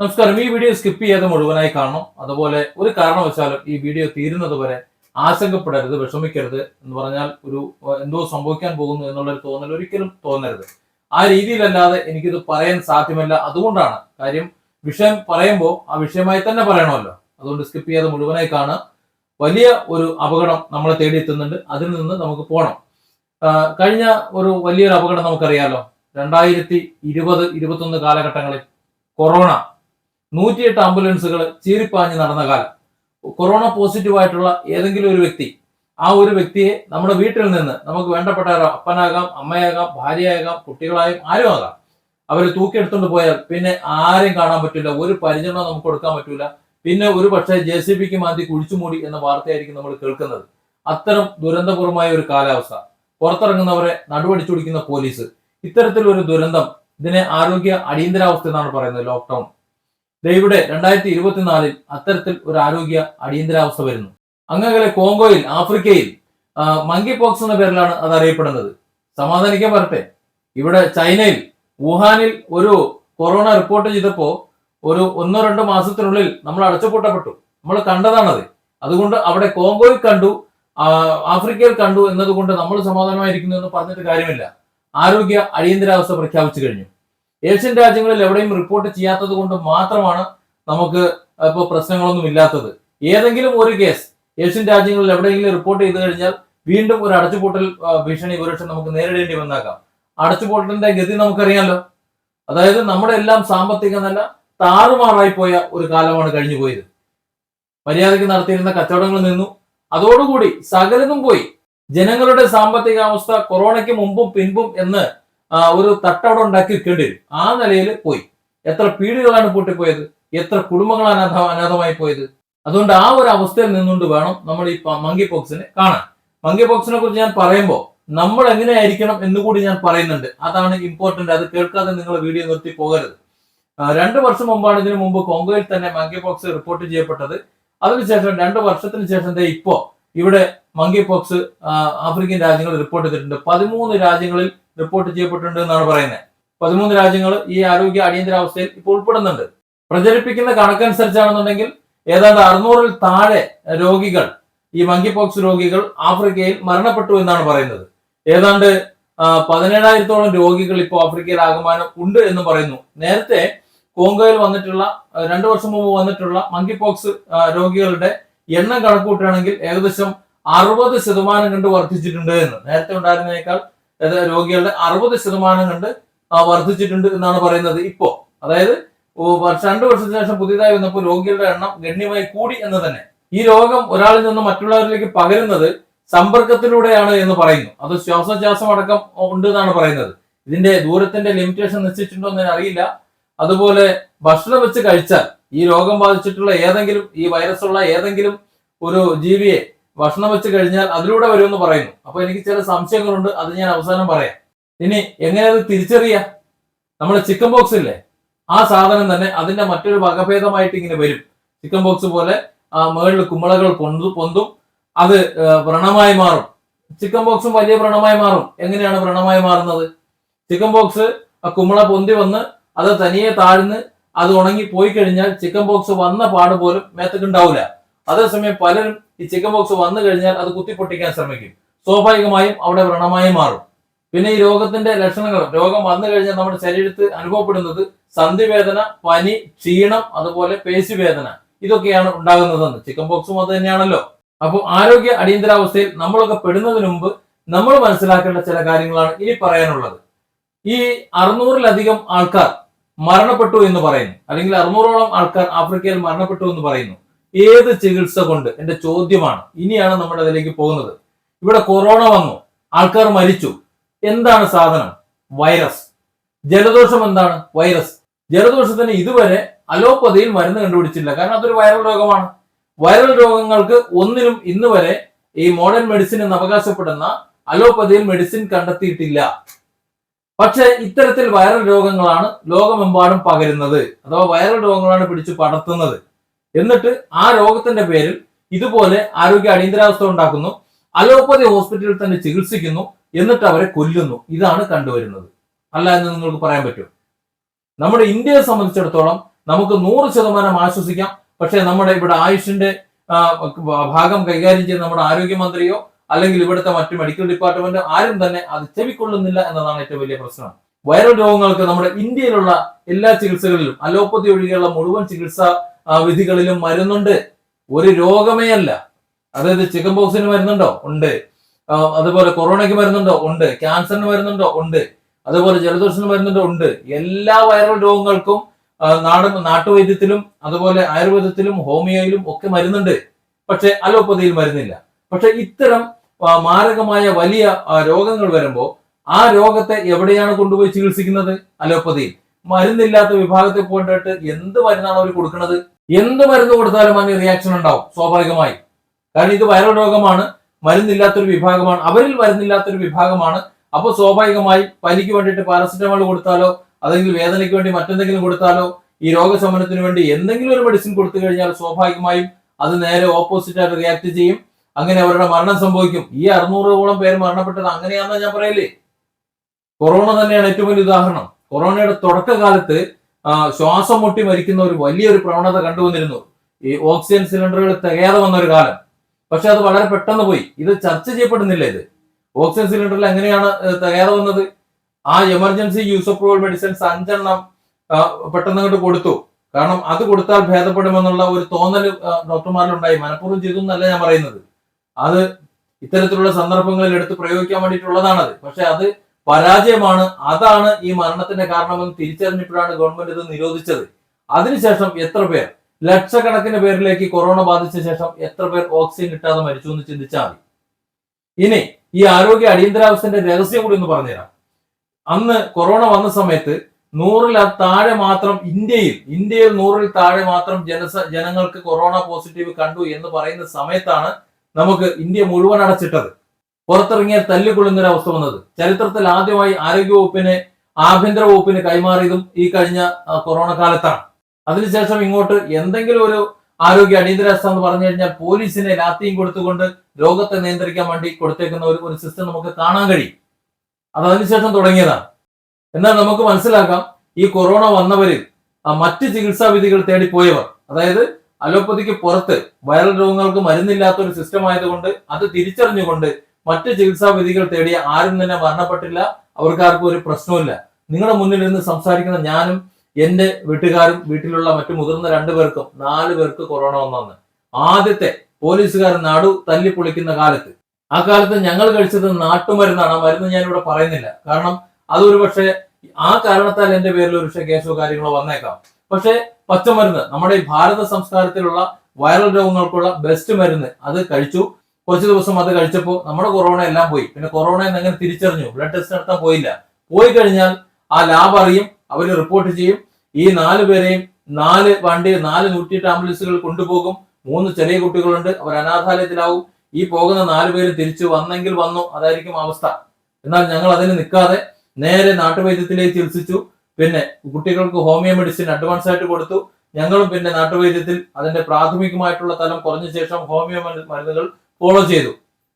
നമസ്കാരം. ഈ video skip ചെയ്യാതെ മുഴുവനായി കാണണം. അതുപോലെ ഒരു കാരണവശാലും ഈ വീഡിയോ തീരുന്നത് വരെ ആശങ്കപ്പെടരുത് വിഷമിക്കരുത് എന്ന് പറഞ്ഞാൽ ഒരു എന്തോ സംഭവിക്കാൻ പോകുന്നു എന്നുള്ളൊരു തോന്നൽ ഒരിക്കലും തോന്നരുത്. ആ രീതിയിലല്ലാതെ എനിക്കിത് പറയാൻ സാധ്യമല്ല. അതുകൊണ്ടാണ് കാര്യം വിഷയം പറയുമ്പോൾ ആ വിഷയമായി തന്നെ പറയണമല്ലോ. അതുകൊണ്ട് സ്കിപ്പ് ചെയ്യാതെ മുഴുവനായി കാണുക. വലിയ ഒരു അപകടം നമ്മളെ തേടിയെത്തുന്നുണ്ട്. അതിൽ നിന്ന് നമുക്ക് പോകണം കഴിഞ്ഞ ഒരു വലിയൊരു അപകടം നമുക്കറിയാലോ. രണ്ടായിരത്തി ഇരുപത് ഇരുപത്തൊന്ന് കാലഘട്ടങ്ങളിൽ കൊറോണ നൂറ്റിയെട്ട് ആംബുലൻസുകൾ ചീറിപ്പാഞ്ഞ് നടന്ന കാലം. കൊറോണ പോസിറ്റീവ് ആയിട്ടുള്ള ഏതെങ്കിലും ഒരു വ്യക്തി ആ ഒരു വ്യക്തിയെ നമ്മുടെ വീട്ടിൽ നിന്ന് നമുക്ക് വേണ്ടപ്പെട്ട അപ്പനാകാം അമ്മയാകാം ഭാര്യയാകാം കുട്ടികളായും ആരും ആകാം. അവർ തൂക്കിയെടുത്തുകൊണ്ട് പോയാൽ പിന്നെ ആരെയും കാണാൻ പറ്റില്ല ഒരു പരിചരണം നമുക്ക് കൊടുക്കാൻ പറ്റില്ല പിന്നെ ഒരു പക്ഷേ ജെ സി ബിക്ക് മാറ്റി കുഴിച്ചുമൂടി എന്ന വാർത്തയായിരിക്കും നമ്മൾ കേൾക്കുന്നത്. അത്തരം ദുരന്തപൂർവമായ ഒരു കാലാവസ്ഥ. പുറത്തിറങ്ങുന്നവരെ നടുവടിച്ചുടിക്കുന്ന പോലീസ്. ഇത്തരത്തിലൊരു ദുരന്തം ഇതിനെ ആരോഗ്യ അടിയന്തരാവസ്ഥ എന്നാണ് പറയുന്നത് ലോക്ക്ഡൌൺ. ദേ ഇവിടെ രണ്ടായിരത്തി ഇരുപത്തിനാലിൽ അത്തരത്തിൽ ഒരു ആരോഗ്യ അടിയന്തരാവസ്ഥ വരുന്നു. അങ്ങനെ കോങ്കോയിൽ ആഫ്രിക്കയിൽ മങ്കി പോക്സ് എന്ന പേരിലാണ് അത് അറിയപ്പെടുന്നത് സമാധാനിക്കാൻ വരട്ടെ. ഇവിടെ ചൈനയിൽ വുഹാനിൽ ഒരു കൊറോണ റിപ്പോർട്ട് ചെയ്തപ്പോ ഒരു ഒന്നോ രണ്ടോ മാസത്തിനുള്ളിൽ നമ്മൾ അടച്ചുപൂട്ടപ്പെട്ടു. നമ്മൾ കണ്ടതാണത്. അതുകൊണ്ട് അവിടെ കോങ്കോയിൽ കണ്ടു ആഫ്രിക്കയിൽ കണ്ടു എന്നതുകൊണ്ട് നമ്മൾ സമാധാനമായിരിക്കുന്നു എന്ന് പറഞ്ഞിട്ട് കാര്യമില്ല. ആരോഗ്യ അടിയന്തരാവസ്ഥ പ്രഖ്യാപിച്ചു കഴിഞ്ഞു. ഏഷ്യൻ രാജ്യങ്ങളിൽ എവിടെയും റിപ്പോർട്ട് ചെയ്യാത്തത് കൊണ്ട് മാത്രമാണ് നമുക്ക് ഇപ്പോൾ പ്രശ്നങ്ങളൊന്നും ഇല്ലാത്തത്. ഏതെങ്കിലും ഒരു കേസ് ഏഷ്യൻ രാജ്യങ്ങളിൽ എവിടെയെങ്കിലും റിപ്പോർട്ട് ചെയ്തു കഴിഞ്ഞാൽ വീണ്ടും ഒരു അടച്ചുപൂട്ടൽ ഭീഷണി ഒരുപക്ഷെ നമുക്ക് നേരിടേണ്ടി വന്നേക്കാം. അടച്ചുപൂട്ടലിന്റെ ഗതി നമുക്കറിയാമല്ലോ അതായത് നമ്മുടെ എല്ലാം സാമ്പത്തിക നില താറുമാറായി പോയ ഒരു കാലമാണ് കഴിഞ്ഞു പോയത്. മര്യാദയ്ക്ക് നടത്തിയിരുന്ന കച്ചവടങ്ങൾ നിന്നു. അതോടുകൂടി സകലതും പോയി. ജനങ്ങളുടെ സാമ്പത്തികാവസ്ഥ കൊറോണയ്ക്ക് മുമ്പും പിൻപും എന്ന് ഒരു തട്ടവിടെ ഉണ്ടാക്കി വെക്കേണ്ടി വരും. ആ നിലയിൽ പോയി. എത്ര പീടികളാണ് പൊട്ടിപ്പോയത്? എത്ര കുടുംബങ്ങളാണ് അനാഥ അനാഥമായി പോയത്? അതുകൊണ്ട് ആ ഒരു അവസ്ഥയിൽ നിന്നുകൊണ്ട് വേണം നമ്മൾ ഈ മങ്കി പോക്സിനെ കാണാൻ. മങ്കി പോക്സിനെ കുറിച്ച് ഞാൻ പറയുമ്പോൾ നമ്മൾ എങ്ങനെയായിരിക്കണം എന്ന് കൂടി ഞാൻ പറയുന്നുണ്ട്. അതാണ് ഇമ്പോർട്ടന്റ് അത് കേൾക്കാതെ നിങ്ങൾ വീഡിയോ നിർത്തി പോകരുത്. രണ്ട് വർഷം മുമ്പാണ് ഇതിനു മുമ്പ് കോങ്കോയിൽ തന്നെ മങ്കി പോക്സ് റിപ്പോർട്ട് ചെയ്യപ്പെട്ടത്. അതിനുശേഷം രണ്ട് വർഷത്തിന് ശേഷം ഇപ്പോ ഇവിടെ മങ്കി പോക്സ് ആഫ്രിക്കൻ രാജ്യങ്ങൾ റിപ്പോർട്ട് ചെയ്തിട്ടുണ്ട്. പതിമൂന്ന് രാജ്യങ്ങളിൽ റിപ്പോർട്ട് ചെയ്യപ്പെട്ടിട്ടുണ്ട് എന്നാണ് പറയുന്നത്. പതിമൂന്ന് രാജ്യങ്ങൾ ഈ ആരോഗ്യ അടിയന്തരാവസ്ഥയിൽ ഇപ്പോൾ ഉൾപ്പെടുന്നുണ്ട്. പ്രചരിപ്പിക്കുന്ന കണക്കനുസരിച്ചാണെന്നുണ്ടെങ്കിൽ ഏതാണ്ട് അറുന്നൂറിൽ താഴെ രോഗികൾ ഈ മങ്കി പോക്സ് രോഗികൾ ആഫ്രിക്കയിൽ മരണപ്പെട്ടു എന്നാണ് പറയുന്നത്. ഏതാണ്ട് പതിനേഴായിരത്തോളം രോഗികൾ ഇപ്പോൾ ആഫ്രിക്കയിൽ ആകമാനം ഉണ്ട് എന്ന് പറയുന്നു. നേരത്തെ കോങ്കോയിൽ വന്നിട്ടുള്ള രണ്ടു വർഷം മുമ്പ് വന്നിട്ടുള്ള മങ്കി പോക്സ് രോഗികളുടെ എണ്ണം കണക്കൂട്ടുകയാണെങ്കിൽ ഏകദേശം അറുപത് ശതമാനം കണ്ട് വർദ്ധിച്ചിട്ടുണ്ട് എന്ന്. നേരത്തെ ഉണ്ടായിരുന്നതിനേക്കാൾ രോഗികളുടെ അറുപത് ശതമാനം കണ്ട് വർദ്ധിച്ചിട്ടുണ്ട് എന്നാണ് പറയുന്നത്. ഇപ്പോ അതായത് രണ്ടു വർഷത്തിന് ശേഷം പുതിയതായി വന്നപ്പോൾ രോഗികളുടെ എണ്ണം ഗണ്യമായി കൂടി എന്ന് തന്നെ. ഈ രോഗം ഒരാളിൽ നിന്ന് മറ്റുള്ളവരിലേക്ക് പകരുന്നത് സമ്പർക്കത്തിലൂടെയാണ് എന്ന് പറയുന്നു. അത് ശ്വാസോച്ഛ്വാസം അടക്കം ഉണ്ട് എന്നാണ് പറയുന്നത്. ഇതിന്റെ ദൂരത്തിന്റെ ലിമിറ്റേഷൻ നിശ്ചയിച്ചിട്ടുണ്ടോ എന്ന് അറിയില്ല അതുപോലെ ഭക്ഷണം വെച്ച് കഴിച്ചാൽ ഈ രോഗം ബാധിച്ചിട്ടുള്ള ഏതെങ്കിലും ഈ വൈറസ് ഉള്ള ഏതെങ്കിലും ഒരു ജീവിയെ ഭക്ഷണം വെച്ച് കഴിഞ്ഞാൽ അതിലൂടെ വരുമെന്ന് പറയുന്നു. അപ്പൊ എനിക്ക് ചില സംശയങ്ങളുണ്ട് അത് ഞാൻ അവസാനം പറയാം. ഇനി എങ്ങനെ അത് തിരിച്ചറിയാം? നമ്മുടെ ചിക്കൻ ബോക്സ് ഇല്ലേ? ആ സാധനം തന്നെ അതിന്റെ മറ്റൊരു വകഭേദമായിട്ട് ഇങ്ങനെ വരും. ചിക്കൻ ബോക്സ് പോലെ ആ മേളിൽ കുമ്പളകൾ പൊന്തു പൊന്തും അത് വ്രണമായി മാറും. ചിക്കൻ ബോക്സും വലിയ വ്രണമായി മാറും. എങ്ങനെയാണ് വ്രണമായി മാറുന്നത്? ചിക്കൻ ബോക്സ് ആ കുമ്പള പൊന്തി വന്ന് അത് തനിയെ താഴ്ന്ന് അത് ഉണങ്ങി പോയി കഴിഞ്ഞാൽ ചിക്കൻ ബോക്സ് വന്ന പാട് പോലും മേത്തക്ക് ഉണ്ടാവില്ല അതേസമയം പലരും ഈ ചിക്കൻ ബോക്സ് വന്നു കഴിഞ്ഞാൽ അത് കുത്തിപ്പൊട്ടിക്കാൻ ശ്രമിക്കും. സ്വാഭാവികമായും അവിടെ വ്രണമായി മാറും. പിന്നെ ഈ രോഗത്തിന്റെ ലക്ഷണങ്ങൾ രോഗം വന്നു കഴിഞ്ഞാൽ നമ്മുടെ ശരീരത്ത് അനുഭവപ്പെടുന്നത് സന്ധിവേദന പനി ക്ഷീണം അതുപോലെ പേശിവേദന ഇതൊക്കെയാണ് ഉണ്ടാകുന്നതെന്ന്. ചിക്കൻ ബോക്സും അത് തന്നെയാണല്ലോ. അപ്പോൾ ആരോഗ്യ അടിയന്തരാവസ്ഥയിൽ നമ്മളൊക്കെ പെടുന്നതിന് മുമ്പ് നമ്മൾ മനസ്സിലാക്കേണ്ട ചില കാര്യങ്ങളാണ് ഇനി പറയാനുള്ളത്. ഈ അറുന്നൂറിലധികം ആൾക്കാർ മരണപ്പെട്ടു എന്ന് പറയുന്നു. അല്ലെങ്കിൽ അറുന്നൂറോളം ആൾക്കാർ ആഫ്രിക്കയിൽ മരണപ്പെട്ടു എന്ന് പറയുന്നു. ഏത് ചികിത്സ കൊണ്ട്? എന്റെ ചോദ്യമാണ്. ഇനിയാണ് നമ്മൾ അതിലേക്ക് പോകുന്നത്. ഇവിടെ കൊറോണ വന്നു. ആൾക്കാർ മരിച്ചു. എന്താണ് സാധനം? വൈറസ്. ജലദോഷം എന്താണ്? വൈറസ്. ജലദോഷത്തിന് ഇതുവരെ അലോപ്പതിയിൽ മരുന്ന് കണ്ടുപിടിച്ചില്ല കാരണം അതൊരു വൈറൽ രോഗമാണ്. വൈറൽ രോഗങ്ങൾക്ക് ഒന്നിനും ഇന്ന് വരെ ഈ മോഡേൺ മെഡിസിൻ എന്ന് അവകാശപ്പെടുന്ന അലോപ്പതിയിൽ മെഡിസിൻ കണ്ടെത്തിയിട്ടില്ല. പക്ഷേ ഇത്തരത്തിൽ വൈറൽ രോഗങ്ങളാണ് ലോകമെമ്പാടും പകരുന്നത്. അഥവാ വൈറൽ രോഗങ്ങളാണ് പിടിച്ചു പടർത്തുന്നത് എന്നിട്ട് ആ രോഗത്തിന്റെ പേരിൽ ഇതുപോലെ ആരോഗ്യ അടിയന്തരാവസ്ഥ ഉണ്ടാക്കുന്നു. അലോപ്പതി ഹോസ്പിറ്റലിൽ തന്നെ ചികിത്സിക്കുന്നു. എന്നിട്ട് അവരെ കൊല്ലുന്നു. ഇതാണ് കണ്ടുവരുന്നത്. അല്ല എന്ന് നിങ്ങൾക്ക് പറയാൻ പറ്റും. നമ്മുടെ ഇന്ത്യയെ സംബന്ധിച്ചിടത്തോളം നമുക്ക് നൂറ് ശതമാനം ആശ്വസിക്കാം. പക്ഷേ നമ്മുടെ ഇവിടെ ആയുഷിന്റെ ഭാഗം കൈകാര്യം ചെയ്യുന്ന നമ്മുടെ ആരോഗ്യമന്ത്രിയോ അല്ലെങ്കിൽ ഇവിടുത്തെ മറ്റു മെഡിക്കൽ ഡിപ്പാർട്ട്മെന്റ് ആരും തന്നെ അത് ചെവിക്കൊള്ളുന്നില്ല എന്നതാണ് ഏറ്റവും വലിയ പ്രശ്നം. വൈറൽ രോഗങ്ങൾക്ക് നമ്മുടെ ഇന്ത്യയിലുള്ള എല്ലാ ചികിത്സകളിലും അലോപ്പതി ഒഴികെയുള്ള മുഴുവൻ ചികിത്സാ വിധികളിലും മരുന്നുണ്ട്. ഒരു രോഗമേ അല്ല. അതായത് ചിക്കൻ ബോക്സിന് മരുന്നുണ്ടോ? ഉണ്ട്. അതുപോലെ കൊറോണയ്ക്ക് മരുന്നുണ്ടോ? ഉണ്ട്. ക്യാൻസറിന് മരുന്നുണ്ടോ? ഉണ്ട്. അതുപോലെ ജലദോഷത്തിന് മരുന്നുണ്ടോ? ഉണ്ട്. എല്ലാ വൈറൽ രോഗങ്ങൾക്കും ആ, നാടൻ നാട്ടുവൈദ്യത്തിലും അതുപോലെ ആയുർവേദത്തിലും ഹോമിയോയിലും ഒക്കെ മരുന്നുണ്ട്. പക്ഷെ അലോപ്പതിയിൽ മരുന്നില്ല. പക്ഷെ ഇത്തരം ആ, മാരകമായ വലിയ രോഗങ്ങൾ വരുമ്പോൾ ആ രോഗത്തെ എവിടെയാണ് കൊണ്ടുപോയി ചികിത്സിക്കുന്നത്? അലോപ്പതിയിൽ. മരുന്നില്ലാത്ത വിഭാഗത്തെ പോയിട്ട് എന്ത് മരുന്നാണ് അവർ കൊടുക്കുന്നത്? എന്ത് മരുന്ന് കൊടുത്താലും അതിന് റിയാക്ഷൻ ഉണ്ടാവും സ്വാഭാവികമായി. കാരണം ഇത് വൈറൽ രോഗമാണ് മരുന്നില്ലാത്തൊരു വിഭാഗമാണ് അവരിൽ മരുന്നില്ലാത്തൊരു വിഭാഗമാണ്. അപ്പോൾ സ്വാഭാവികമായി പനിക്ക് വേണ്ടിയിട്ട് പാരസെറ്റമോൾ കൊടുത്താലോ അല്ലെങ്കിൽ വേദനയ്ക്ക് വേണ്ടി മറ്റെന്തെങ്കിലും കൊടുത്താലോ ഈ രോഗശമനത്തിന് വേണ്ടി എന്തെങ്കിലും ഒരു മെഡിസിൻ കൊടുത്തു കഴിഞ്ഞാൽ സ്വാഭാവികമായും അത് നേരെ ഓപ്പോസിറ്റ് ആയിട്ട് റിയാക്ട് ചെയ്യും. അങ്ങനെ അവരുടെ മരണം സംഭവിക്കും. ഈ അറുന്നൂറോളം പേര് മരണപ്പെട്ടത് അങ്ങനെയാണെന്ന് ഞാൻ പറയല്ലേ കൊറോണ തന്നെയാണ് ഏറ്റവും വലിയ ഉദാഹരണം. കൊറോണയുടെ തുടക്കകാലത്ത് ശ്വാസം മുട്ടി മരിക്കുന്ന ഒരു വലിയൊരു പ്രവണത കണ്ടുവന്നിരുന്നു. ഈ ഓക്സിജൻ സിലിണ്ടറുകൾ തികയാതെ വന്ന ഒരു കാലം. പക്ഷെ അത് വളരെ പെട്ടെന്ന് പോയി. ഇത് ചർച്ച ചെയ്യപ്പെടുന്നില്ല ഇത്. ഓക്സിജൻ സിലിണ്ടറിൽ എങ്ങനെയാണ് തികയാതെ വന്നത്? ആ എമർജൻസി യൂസ് അപ്രൂവൽ മെഡിസിൻസ് അഞ്ചെണ്ണം പെട്ടെന്ന് അങ്ങോട്ട് കൊടുത്തു. കാരണം അത് കൊടുത്താൽ ഭേദപ്പെടുമെന്നുള്ള ഒരു തോന്നൽ ഡോക്ടർമാരിലുണ്ടായി. മനഃപൂർവം ചെയ്തു എന്നല്ല ഞാൻ പറയുന്നത്. അത് ഇത്തരത്തിലുള്ള സന്ദർഭങ്ങളിൽ എടുത്ത് പ്രയോഗിക്കാൻ വേണ്ടിയിട്ടുള്ളതാണത്. പക്ഷെ അത് പരാജയമാണ്. അതാണ് ഈ മരണത്തിന്റെ കാരണമെന്ന് തിരിച്ചറിഞ്ഞപ്പോഴാണ് ഗവൺമെന്റ് ഇത് നിരോധിച്ചത്. അതിനുശേഷം എത്ര പേർ? ലക്ഷക്കണക്കിന് പേരിലേക്ക് കൊറോണ ബാധിച്ച ശേഷം എത്ര പേർ ഓക്സിജൻ കിട്ടാതെ മരിച്ചു എന്ന് ചിന്തിച്ചാൽ മതി. ഇനി ഈ ആരോഗ്യ അടിയന്തരാവസ്ഥന്റെ രഹസ്യം കൂടി ഒന്ന് പറഞ്ഞുതരാം. അന്ന് കൊറോണ വന്ന സമയത്ത് നൂറിൽ താഴെ മാത്രം ഇന്ത്യയിൽ ഇന്ത്യയിൽ നൂറിൽ താഴെ മാത്രം ജനസ ജനങ്ങൾക്ക് കൊറോണ പോസിറ്റീവ് കണ്ടു എന്ന് പറയുന്ന സമയത്താണ് നമുക്ക് ഇന്ത്യ മുഴുവൻ അടച്ചിട്ടത്. പുറത്തിറങ്ങിയാൽ തല്ലുകൊള്ളുന്ന ഒരു അവസ്ഥ വന്നത്. ചരിത്രത്തിൽ ആദ്യമായി ആരോഗ്യ വകുപ്പിനെ ആഭ്യന്തര വകുപ്പിന് കൈമാറിയതും ഈ കഴിഞ്ഞ കൊറോണ കാലത്താണ്. അതിനുശേഷം ഇങ്ങോട്ട് എന്തെങ്കിലും ഒരു ആരോഗ്യ അടിയന്തരാവസ്ഥ എന്ന് പറഞ്ഞു കഴിഞ്ഞാൽ പോലീസിനെ ലാത്തിയും കൊടുത്തുകൊണ്ട് രോഗത്തെ നിയന്ത്രിക്കാൻ വേണ്ടി കൊടുത്തേക്കുന്ന ഒരു ഒരു സിസ്റ്റം നമുക്ക് കാണാൻ കഴിയും. അത് അതിനുശേഷം തുടങ്ങിയതാണ്. എന്നാൽ നമുക്ക് മനസ്സിലാക്കാം ഈ കൊറോണ വന്നവരിൽ മറ്റ് ചികിത്സാ വിധികൾ തേടി പോയവർ അതായത് അലോപ്പതിക്ക് പുറത്ത് വൈറൽ രോഗങ്ങൾക്ക് മരുന്നില്ലാത്ത ഒരു സിസ്റ്റം ആയതുകൊണ്ട് അത് തിരിച്ചറിഞ്ഞുകൊണ്ട് മറ്റ് ചികിത്സാ വിധികൾ തേടി ആരും തന്നെ മരണപ്പെട്ടില്ല. അവർക്കാർക്കും ഒരു പ്രശ്നവുമില്ല. നിങ്ങളുടെ മുന്നിൽ നിന്ന് സംസാരിക്കുന്ന ഞാനും എന്റെ വീട്ടുകാരും വീട്ടിലുള്ള മറ്റു മുതിർന്ന രണ്ടുപേർക്കും നാല് പേർക്ക് കൊറോണ വന്നു ആദ്യത്തെ പോലീസുകാർ നാടു തല്ലി പൊളിക്കുന്ന കാലത്ത്. ആ കാലത്ത് ഞങ്ങൾ കഴിച്ചത് നാട്ടുമരുന്നാണ്. ആ മരുന്ന് ഞാൻ ഇവിടെ പറയുന്നില്ല. കാരണം അതൊരു പക്ഷേ ആ കാരണത്താൽ എന്റെ പേരിൽ ഒരു പക്ഷേ കേസോ കാര്യങ്ങളോ വന്നേക്കാം. പക്ഷേ പച്ചമരുന്ന് നമ്മുടെ ഈ ഭാരത സംസ്കാരത്തിലുള്ള വൈറൽ രോഗങ്ങൾക്കുള്ള ബെസ്റ്റ് മരുന്ന് അത് കഴിച്ചു. കുറച്ച് ദിവസം അത് കഴിച്ചപ്പോൾ നമ്മുടെ കൊറോണ എല്ലാം പോയി. പിന്നെ കൊറോണ എന്ന് എങ്ങനെ തിരിച്ചറിഞ്ഞു? ബ്ലഡ് ടെസ്റ്റ് നടത്താൻ പോയില്ല. പോയി കഴിഞ്ഞാൽ ആ ലാബ് അറിയും അവർ റിപ്പോർട്ട് ചെയ്യും. ഈ നാല് പേരെയും നാല് വണ്ടി നാല് നൂറ്റിയെട്ട് ആംബുലൻസുകൾ കൊണ്ടുപോകും. മൂന്ന് ചെറിയ കുട്ടികളുണ്ട് അവർ അനാഥാലയത്തിലാവും. ഈ പോകുന്ന നാല് പേര് തിരിച്ചു വന്നെങ്കിൽ വന്നു അതായിരിക്കും അവസ്ഥ. എന്നാൽ ഞങ്ങൾ അതിന് നിൽക്കാതെ നേരെ നാട്ടുവൈദ്യത്തിലേക്ക് ചികിത്സിച്ചു. പിന്നെ കുട്ടികൾക്ക് ഹോമിയോ മെഡിസിൻ അഡ്വാൻസ് ആയിട്ട് കൊടുത്തു. ഞങ്ങളും പിന്നെ നാട്ടുവൈദ്യത്തിൽ അതിന്റെ പ്രാഥമികമായിട്ടുള്ള തലം കുറഞ്ഞ ശേഷം ഹോമിയോ മരു- മരുന്നുകൾ ഫോളോ ചെയ്തു.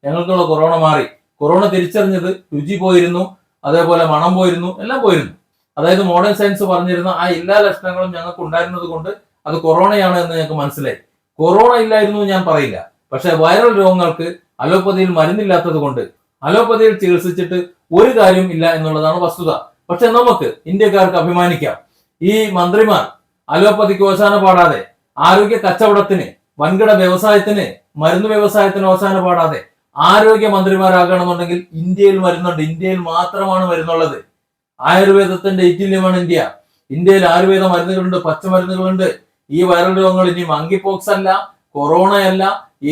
ഞങ്ങൾക്കുള്ള കൊറോണ മാറി. കൊറോണ തിരിച്ചറിഞ്ഞത് രുചി പോയിരുന്നു അതേപോലെ മണം പോയിരുന്നു എല്ലാം പോയിരുന്നു. അതായത് മോഡേൺ സയൻസ് പറഞ്ഞിരുന്ന ആ എല്ലാ ലക്ഷണങ്ങളും ഞങ്ങൾക്ക് ഉണ്ടായിരുന്നത് കൊണ്ട് അത് കൊറോണയാണ് എന്ന് ഞങ്ങൾക്ക് മനസ്സിലായി. കൊറോണ ഇല്ലായിരുന്നു ഞാൻ പറയില്ല. പക്ഷെ വൈറൽ രോഗങ്ങൾക്ക് അലോപ്പതിയിൽ മരുന്നില്ലാത്തത് കൊണ്ട് അലോപ്പതിയിൽ ചികിത്സിച്ചിട്ട് ഒരു കാര്യം ഇല്ല എന്നുള്ളതാണ് വസ്തുത. പക്ഷെ നമുക്ക് ഇന്ത്യക്കാർക്ക് അഭിമാനിക്കാം. ഈ മന്ത്രിമാർ അലോപ്പതിക്ക് ഓശാന പാടാതെ ആരോഗ്യ കച്ചവടത്തിന് വൻകിട വ്യവസായത്തിന് മരുന്ന് വ്യവസായത്തിന് അവസാനം പാടാതെ ആരോഗ്യ മന്ത്രിമാരാകണമെന്നുണ്ടെങ്കിൽ ഇന്ത്യയിൽ മരുന്നുണ്ട്. ഇന്ത്യയിൽ മാത്രമാണ് മരുന്നുള്ളത്. ആയുർവേദത്തിന്റെ ഇറ്റില്യമാണ് ഇന്ത്യ. ഇന്ത്യയിൽ ആയുർവേദ മരുന്നുകളുണ്ട് പച്ചമരുന്നുകളുണ്ട്. ഈ വൈറൽ രോഗങ്ങൾ ഇനി മങ്കി പോക്സ് അല്ല കൊറോണ അല്ല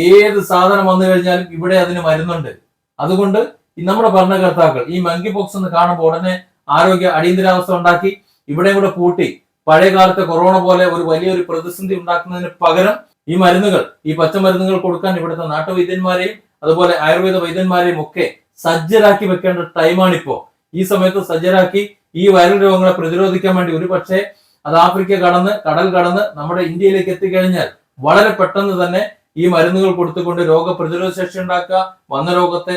ഏത് സാധനം വന്നു കഴിഞ്ഞാലും ഇവിടെ അതിന് മരുന്നുണ്ട്. അതുകൊണ്ട് നമ്മുടെ ഭരണകർത്താക്കൾ ഈ മങ്കി പോക്സ് എന്ന് കാണുമ്പോൾ ഉടനെ ആരോഗ്യ അടിയന്തരാവസ്ഥ ഉണ്ടാക്കി ഇവിടെയും കൂടെ പൂട്ടി. പഴയ കാലത്തെ കൊറോണ പോലെ ഒരു വലിയൊരു പ്രതിസന്ധി ഉണ്ടാക്കുന്നതിന് പകരം ഈ മരുന്നുകൾ ഈ പച്ചമരുന്നുകൾ കൊടുക്കാൻ ഇവിടുത്തെ നാട്ടുവൈദ്യന്മാരെയും അതുപോലെ ആയുർവേദ വൈദ്യന്മാരെയും ഒക്കെ സജ്ജരാക്കി വെക്കേണ്ട ടൈമാണിപ്പോ. ഈ സമയത്ത് സജ്ജരാക്കി ഈ വൈറൽ രോഗങ്ങളെ പ്രതിരോധിക്കാൻ വേണ്ടി ഒരു പക്ഷേ അത് ആഫ്രിക്ക കടന്ന് കടൽ കടന്ന് നമ്മുടെ ഇന്ത്യയിലേക്ക് എത്തിക്കഴിഞ്ഞാൽ വളരെ പെട്ടെന്ന് തന്നെ ഈ മരുന്നുകൾ കൊടുത്തുകൊണ്ട് രോഗപ്രതിരോധ ശേഷി ഉണ്ടാക്കുക വന്ന രോഗത്തെ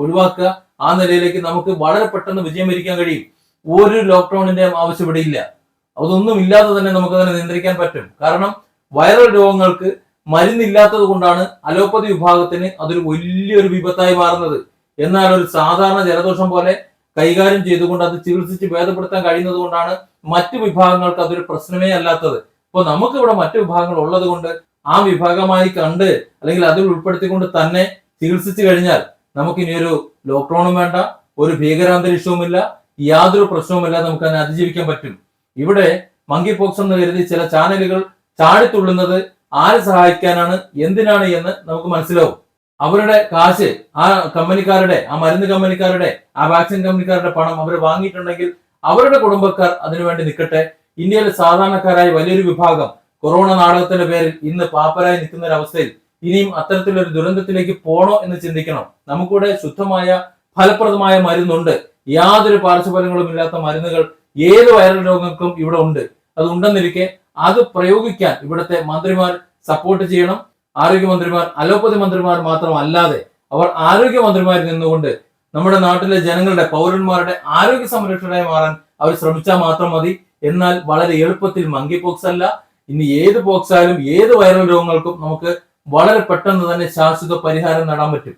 ഒഴിവാക്കുക ആ നിലയിലേക്ക് നമുക്ക് വളരെ പെട്ടെന്ന് വിജയം വരിക്കാൻ കഴിയും. ഒരു ലോക്ക്ഡൌണിന്റെയും ആവശ്യം ഇവിടെ ഇല്ല അതൊന്നും ഇല്ലാതെ തന്നെ നമുക്ക് അതിനെ നിയന്ത്രിക്കാൻ പറ്റും. കാരണം വൈറൽ രോഗങ്ങൾക്ക് മരുന്നില്ലാത്തത് കൊണ്ടാണ് അലോപ്പതി വിഭാഗത്തിന് അതൊരു വലിയൊരു വിപത്തായി മാറുന്നത്. എന്നാൽ ഒരു സാധാരണ ജലദോഷം പോലെ കൈകാര്യം ചെയ്തുകൊണ്ട് അത് ചികിത്സിച്ച് ഭേദപ്പെടുത്താൻ കഴിയുന്നത് കൊണ്ടാണ് മറ്റു വിഭാഗങ്ങൾക്ക് അതൊരു പ്രശ്നമേ അല്ലാത്തത്. അപ്പോൾ നമുക്കിവിടെ മറ്റു വിഭാഗങ്ങൾ ഉള്ളത് കൊണ്ട് ആ വിഭാഗമായി കണ്ട് അല്ലെങ്കിൽ അതിൽ ഉൾപ്പെടുത്തിക്കൊണ്ട് തന്നെ ചികിത്സിച്ചു കഴിഞ്ഞാൽ നമുക്ക് ഒരു ലോക്ക്ഡൌണും വേണ്ട ഒരു ഭീകരാന്തരീക്ഷവുമില്ല യാതൊരു പ്രശ്നവുമില്ല നമുക്ക് അതിനെ അതിജീവിക്കാൻ പറ്റും. ഇവിടെ മങ്കി പോക്സ് എന്ന് കരുതി ചില ചാനലുകൾ ചാടിത്തുള്ളുന്നത് ആരെ സഹായിക്കാനാണ് എന്തിനാണ് എന്ന് നമുക്ക് മനസ്സിലാവും. അവരുടെ കാശ് ആ കമ്പനിക്കാരുടെ ആ മരുന്ന് കമ്പനിക്കാരുടെ ആ വാക്സിൻ കമ്പനിക്കാരുടെ പണം അവർ വാങ്ങിയിട്ടുണ്ടെങ്കിൽ അവരുടെ കുടുംബക്കാർ അതിനുവേണ്ടി നിൽക്കട്ടെ. ഇന്ത്യയിലെ സാധാരണക്കാരായ വലിയൊരു വിഭാഗം കൊറോണ നാടകത്തിന്റെ പേരിൽ ഇന്ന് പാപ്പരായി നിൽക്കുന്ന ഒരു അവസ്ഥയിൽ ഇനിയും അത്തരത്തിലൊരു ദുരന്തത്തിലേക്ക് പോണോ എന്ന് ചിന്തിക്കണം. നമുക്കിവിടെ ശുദ്ധമായ ഫലപ്രദമായ മരുന്നുണ്ട്. യാതൊരു പാർശ്വഫലങ്ങളും ഇല്ലാത്ത മരുന്നുകൾ ഏത് വൈറൽ രോഗങ്ങൾക്കും ഇവിടെ ഉണ്ട്. അത് ഉണ്ടെന്നിരിക്കെ അത് പ്രയോഗിക്കാൻ ഇവിടുത്തെ മന്ത്രിമാർ സപ്പോർട്ട് ചെയ്യണം. ആരോഗ്യമന്ത്രിമാർ അലോപ്പതി മന്ത്രിമാർ മാത്രമല്ലാതെ അവർ ആരോഗ്യമന്ത്രിമാരിൽ നിന്നുകൊണ്ട് നമ്മുടെ നാട്ടിലെ ജനങ്ങളുടെ പൗരന്മാരുടെ ആരോഗ്യ സംരക്ഷണമായി മാറാൻ അവർ ശ്രമിച്ചാൽ മാത്രം മതി. എന്നാൽ വളരെ എളുപ്പത്തിൽ മങ്കി പോക്സ് അല്ല. ഇനി ഏത് പോക്സ് ആയാലും ഏത് വൈറൽ രോഗങ്ങൾക്കും നമുക്ക് വളരെ പെട്ടെന്ന് തന്നെ ശാശ്വത പരിഹാരം നേടാൻ പറ്റും.